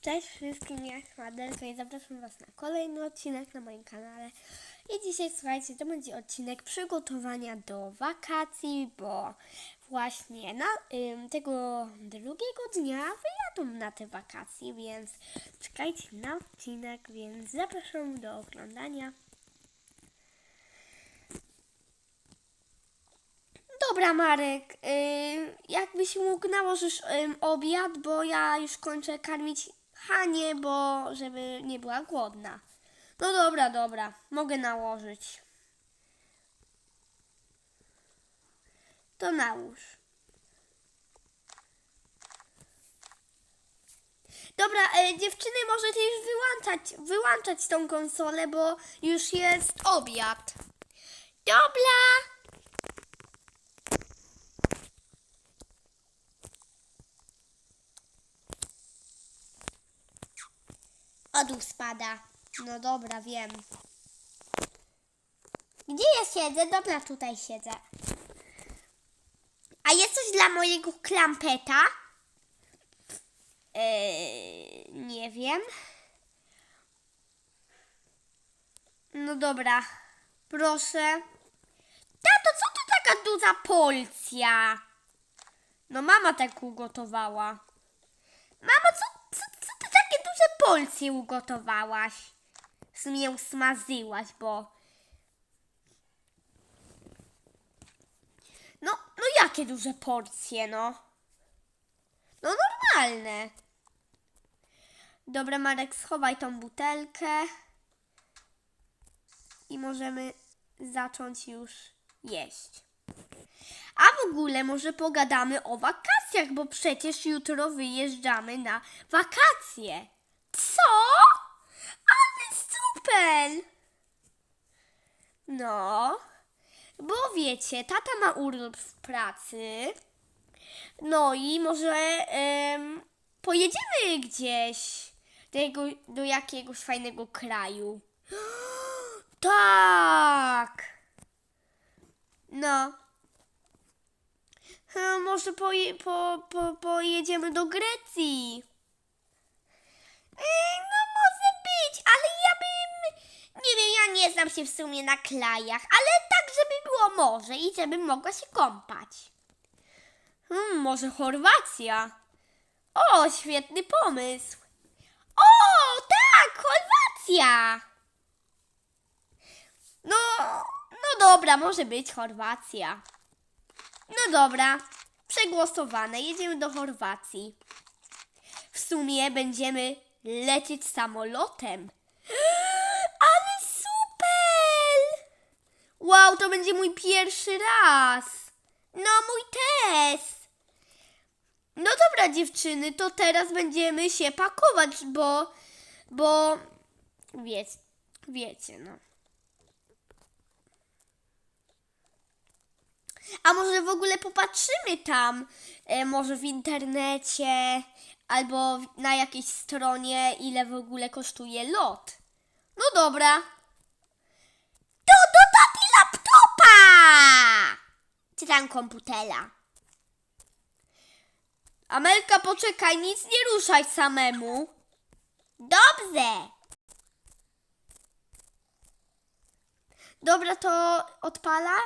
Cześć wszystkim, ja Madelka i zapraszam Was na kolejny odcinek na moim kanale. I dzisiaj, słuchajcie, to będzie odcinek przygotowania do wakacji, bo właśnie na ym, tego drugiego dnia wyjadą na te wakacje, więc czekajcie na odcinek, więc zapraszam do oglądania. Dobra, Marek, y, jakbyś mógł nałożysz ym, obiad, bo ja już kończę karmić Hanie, bo żeby nie była głodna. No dobra, dobra, mogę nałożyć. To nałóż. Dobra, e, dziewczyny, możecie już wyłączać, wyłączać tą konsolę, bo już jest obiad. Dobra. Odół spada. No dobra, wiem. Gdzie ja siedzę? Dobra, tutaj siedzę. A jest coś dla mojego klampeta? Eee, nie wiem. No dobra. Proszę. Tato, co to taka duża porcja? No mama tak ugotowała. Co, co duże porcje ugotowałaś? Sumie usmażyłaś, bo... No, no jakie duże porcje, no? No normalne. Dobra, Marek, schowaj tą butelkę. I możemy zacząć już jeść. A w ogóle może pogadamy o wakacjach, bo przecież jutro wyjeżdżamy na wakacje. Co? Ale super! No, bo wiecie, tata ma urlop w pracy. No i może em, pojedziemy gdzieś do, jego, do jakiegoś fajnego kraju. Tak! No. Hmm, może poje, po, po, pojedziemy do Grecji. No może być, ale ja bym... Nie wiem, ja nie znam się w sumie na krajach, ale tak, żeby było morze i żebym mogła się kąpać. Hmm, może Chorwacja. O, świetny pomysł. O, tak, Chorwacja. No, no dobra, może być Chorwacja. No dobra, przegłosowane, jedziemy do Chorwacji. W sumie będziemy lecieć samolotem. Ale super! Wow, to będzie mój pierwszy raz. No, mój też. No dobra, dziewczyny, to teraz będziemy się pakować, bo, bo, wiecie, wiecie, no. A może w ogóle popatrzymy tam, e, może w internecie albo na jakiejś stronie, ile w ogóle kosztuje lot. No dobra. To do taty laptopa! Czy tam komputera? Amelka, poczekaj, nic nie ruszaj samemu. Dobrze. Dobra, to odpala?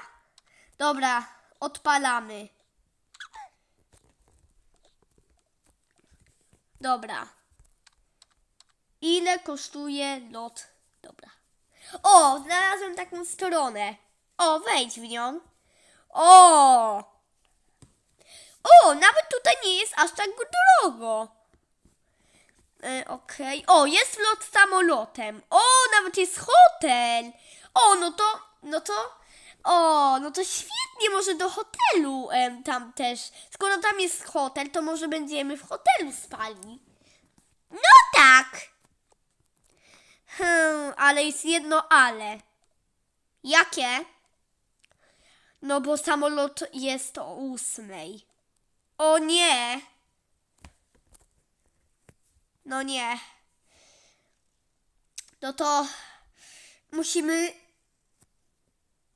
Dobra, odpalamy. Dobra. Ile kosztuje lot? Dobra. O, znalazłem taką stronę. O, wejdź w nią. O! O, nawet tutaj nie jest aż tak drogo. E, Okej. O, jest lot samolotem. O, nawet jest hotel. O, no to, no to, o, no to świetnie, może do hotelu em, tam też. Skoro tam jest hotel, to może będziemy w hotelu spali. No tak. Hmm, ale jest jedno ale. Jakie? No bo samolot jest o ósmej. O nie. No nie. No to musimy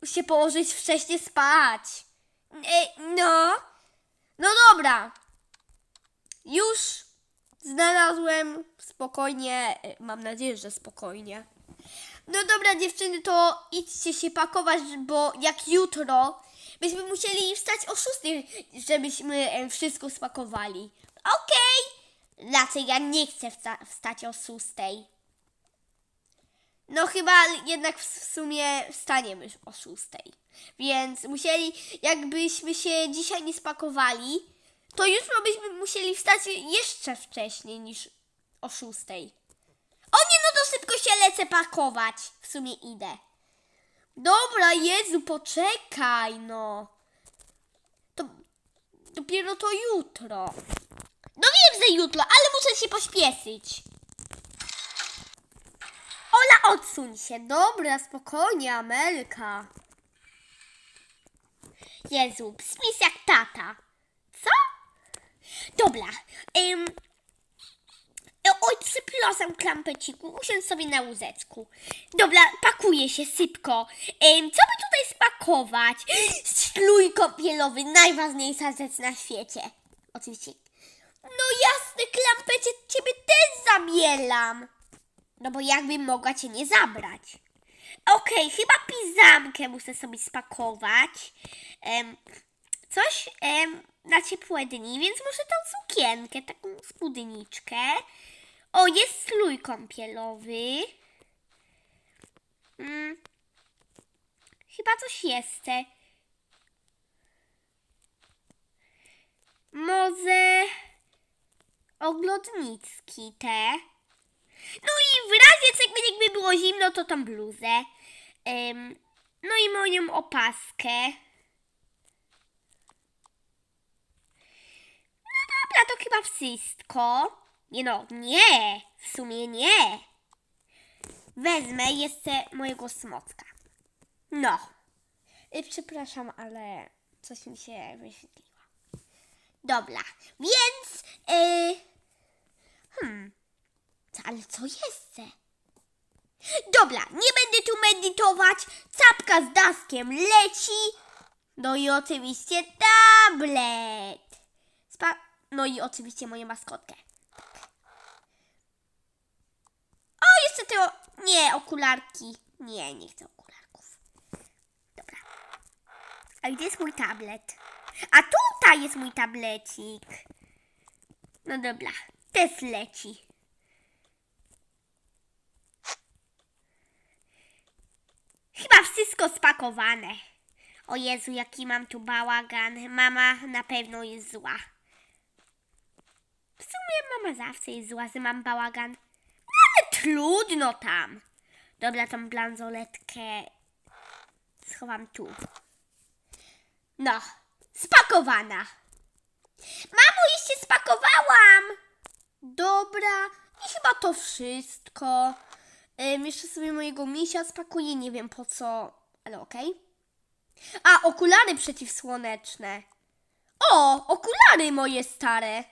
się położyć wcześniej spać. E, no. No dobra. Już znalazłem spokojnie, e, mam nadzieję, że spokojnie. No dobra dziewczyny, to idźcie się pakować, bo jak jutro byśmy musieli wstać o 6, żebyśmy e, wszystko spakowali. Okej. Znaczy ja nie chcę wsta- wstać o 6. No chyba jednak w sumie wstaniemy o 6. Więc musieli, jakbyśmy się dzisiaj nie spakowali, to jutro byśmy musieli wstać jeszcze wcześniej niż o 6. O nie, no to szybko się lecę pakować. W sumie idę. Dobra, Jezu, poczekaj, no. To dopiero to jutro. No wiem, że jutro, ale muszę się pośpieszyć. Ola, odsuń się. Dobra, spokojnie, Amelka. Jezu, psmis jak tata. Co? Dobra. Ym, E, Oj, przepraszam, klampeciku, usiądź sobie na łóżeczku. Dobra, pakuję się szybko. Em, co by tutaj spakować? Strój kąpielowy, najważniejsza rzecz na świecie. Oczywiście. No jasne, klampecie, ciebie też zabieram. No bo jakbym mogła cię nie zabrać. Okej, chyba piżamkę muszę sobie spakować. Em, coś em, na ciepłe dni, więc może tą sukienkę, taką spódniczkę. O, jest strój kąpielowy. Mm. Chyba coś jeszcze. Może oglodnicki te. No i w razie czego jakby było zimno, to tam bluzę. No i moją opaskę. Dobra, to chyba wszystko. Nie no, nie, w sumie nie. Wezmę jeszcze mojego smocka. No. Y, przepraszam, ale coś mi się wyświetliło. Dobra, więc... Y, hmm, ale co jeszcze? Dobra, nie będę tu medytować. Capka z daskiem leci. No i oczywiście tablet. Spa- no i oczywiście moją maskotkę. O, jeszcze te... Nie, okularki. Nie, nie chcę okularków. Dobra. A gdzie jest mój tablet? A tutaj jest mój tablecik. No dobra, też leci. Chyba wszystko spakowane. O Jezu, jaki mam tu bałagan. Mama na pewno jest zła. W sumie mama zawsze jest zła, że mam bałagan. No, ale trudno tam. Dobra, tą blanzoletkę schowam tu. No, spakowana. Mamo, już się spakowałam. Dobra, i chyba to wszystko. Ym, jeszcze sobie mojego misia spakuję, nie wiem po co, ale okej. A, okulary przeciwsłoneczne. O, okulary moje stare.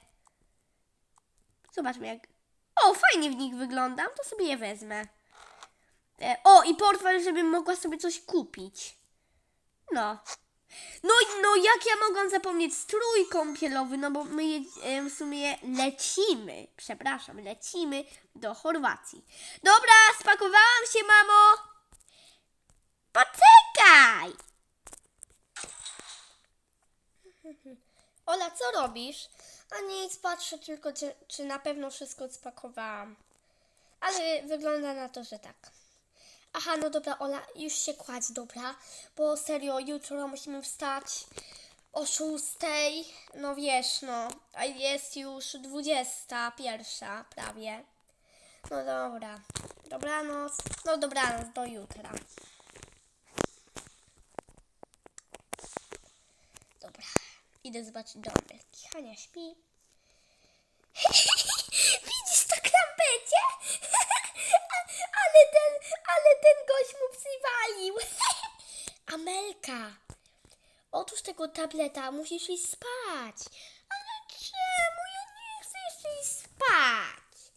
Zobaczmy jak... O, fajnie w nich wyglądam, to sobie je wezmę. E, o, i portfel, żebym mogła sobie coś kupić. No. No, no jak ja mogłam zapomnieć strój kąpielowy, no bo my je, e, w sumie lecimy, przepraszam, lecimy do Chorwacji. Dobra, spakowałam się, mamo. Poczekaj! Ola, co robisz? A nic, patrzę tylko, czy, czy na pewno wszystko spakowałam. Ale wygląda na to, że tak. Aha, no dobra, Ola, już się kładź, dobra? Bo serio, jutro musimy wstać o szóstej. No wiesz, no, a jest już dwudziesta pierwsza prawie. No dobra, dobranoc. No dobranoc, do jutra. Dobra, idę zobaczyć domek. Hania śpi. tego tableta, musisz iść spać. Ale czemu? Ja nie chcę jeszcze iść spać.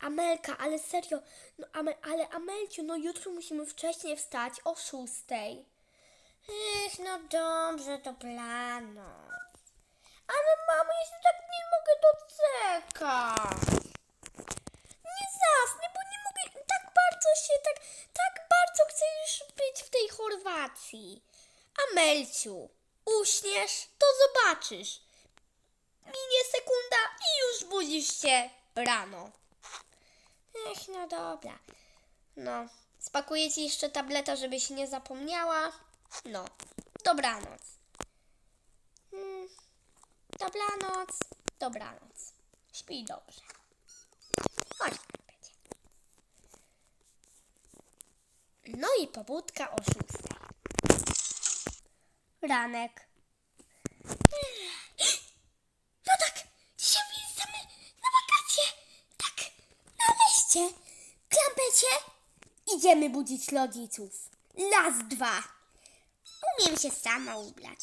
Amelka, ale serio, no Amel, ale Amelciu, no jutro musimy wcześniej wstać o szóstej. Ech, no dobrze, to plano. Ale mamo, ja się tak nie mogę doczekać. Nie zasnę, bo nie mogę, tak bardzo się, tak, tak bardzo chcę już być w tej Chorwacji. Amelciu, uśniesz, to zobaczysz. Minie sekunda i już budzisz się rano. Ech, no dobra. No, spakuję ci jeszcze tableta, żebyś nie zapomniała. No, dobranoc. Mm, dobranoc, dobranoc. Śpij dobrze. Chodź. No i pobudka o szóstej. Ranek. No tak, dzisiaj wyjeżdżamy na wakacje. Tak, na leście. Klampecie? Idziemy budzić rodziców. Las dwa. Umiem się sama ubrać.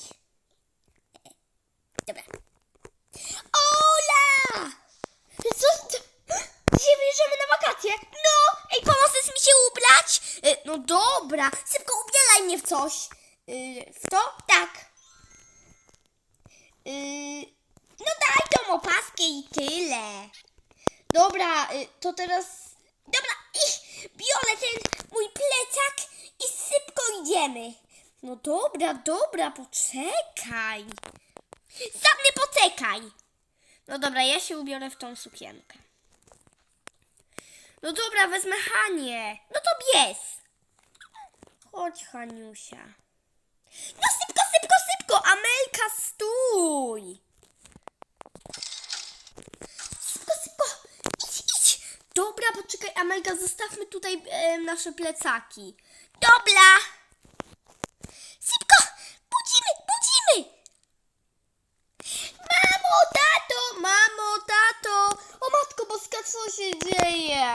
Dobra. Ola! Co? Dzisiaj wyjeżdżamy na wakacje? No! Ej, pomożesz mi się ubrać? Y, no dobra, szybko ubieraj mnie w coś. Y, w to? Tak. No daj tą opaskę i tyle. Dobra, to teraz... Dobra, i biorę ten mój plecak i szybko idziemy. No dobra, dobra, poczekaj. Sam nie poczekaj. No dobra, ja się ubiorę w tą sukienkę. No dobra, wezmę Hanię. No to bies. Chodź, Haniusia. No szybko, szybko, szybko! Amelka, stój! Szybko, szybko! Idź, idź! Dobra, poczekaj, Amelka, zostawmy tutaj e, nasze plecaki. Dobra! Szybko! Budzimy, budzimy! Mamo, tato, mamo, tato! O matko boska, co się dzieje?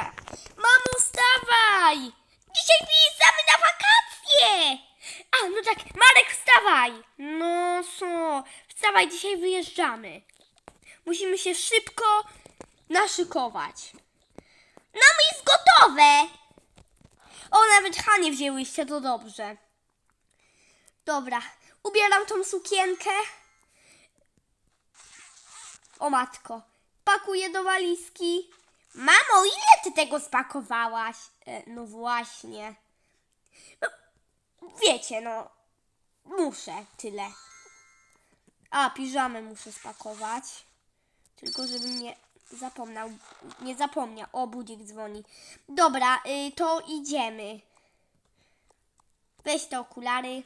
Mamo, wstawaj! Dzisiaj wyjeżdżamy na wakacje! A, no tak, Marek, wstawaj! No co? Wstawaj, dzisiaj wyjeżdżamy. Musimy się szybko naszykować. Nam jest gotowe! O, nawet Hanie wzięłyście, to dobrze. Dobra, ubieram tą sukienkę. O matko, pakuję do walizki. Mamo, ile ty tego spakowałaś? E, no właśnie. No, wiecie, no, muszę tyle. A, piżamę muszę spakować. Tylko żebym nie zapomniał, nie zapomniał. O, budzik dzwoni. Dobra, y, to idziemy. Weź te okulary.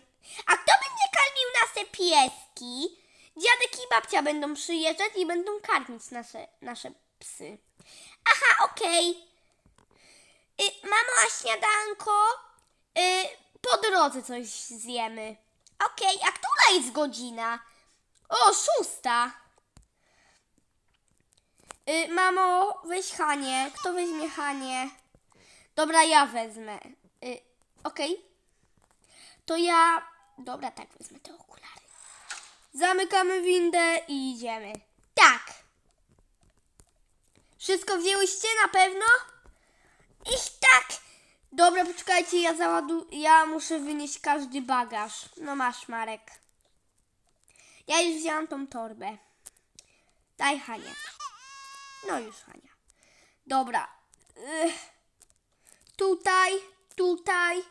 A kto będzie karmił nasze pieski? Dziadek i babcia będą przyjeżdżać i będą karmić nasze, nasze psy. Aha, okej. Y, mamo, a śniadanko? Y, po drodze coś zjemy. Okej, a która jest godzina? O, szósta. Y, mamo, weź Hanie. Kto weźmie Hanie? Dobra, ja wezmę. Y, Okej. To ja... Dobra, tak, wezmę te okulary. Zamykamy windę i idziemy. Tak. Wszystko wzięłyście na pewno? Ich tak. Dobra, poczekajcie, ja. Ja muszę wynieść każdy bagaż. No masz, Marek. Ja już wzięłam tą torbę. Daj Hanie. No już, Hania. Dobra. Ech. Tutaj, tutaj.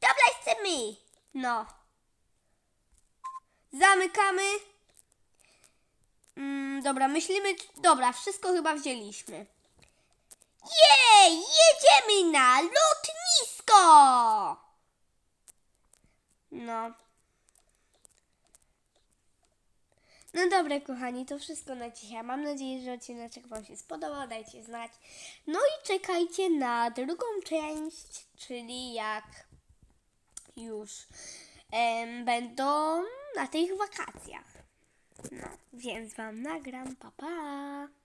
Dobra, chcemy. No. Zamykamy. Mm, dobra, myślimy. Dobra, wszystko chyba wzięliśmy. Jej! Jedziemy na lotnisko! No. No dobra, kochani, to wszystko na dzisiaj. Mam nadzieję, że odcinek Wam się spodobał. Dajcie znać. No i czekajcie na drugą część, czyli jak już em, będą na tych wakacjach. No, więc Wam nagram. Pa, pa.